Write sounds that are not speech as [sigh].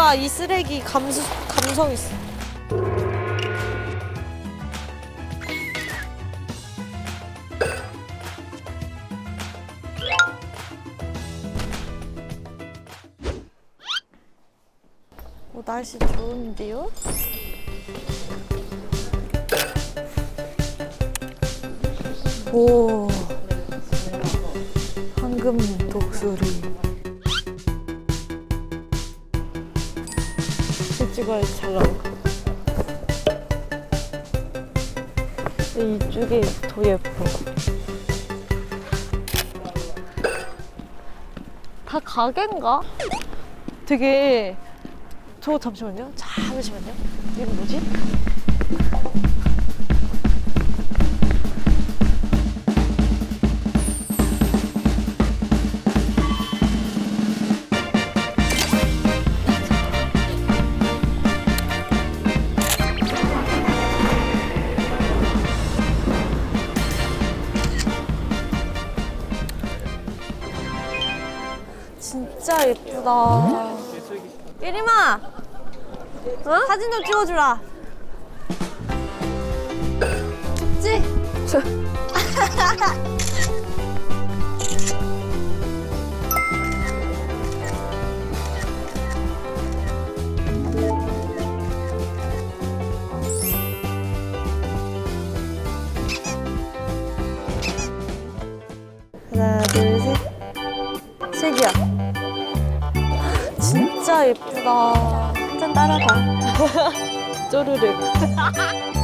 뭔가 이 쓰레기 감수, 감성 있어. 오, 날씨 좋은데요? 오, 황금 독수리. 찍어야지 잘 나올 것 같아. 이쪽이 더 예뻐. 다 가게인가? 되게 저 잠시만요. 잠시만요. 이거 뭐지? 진짜 예쁘다. 예림아, 어? 사진 좀 찍어주라. 찍. [laughs] 하나, 둘, 셋. 색이야. 진짜 예쁘다. 한 잔 따라봐. 쪼르륵. [laughs]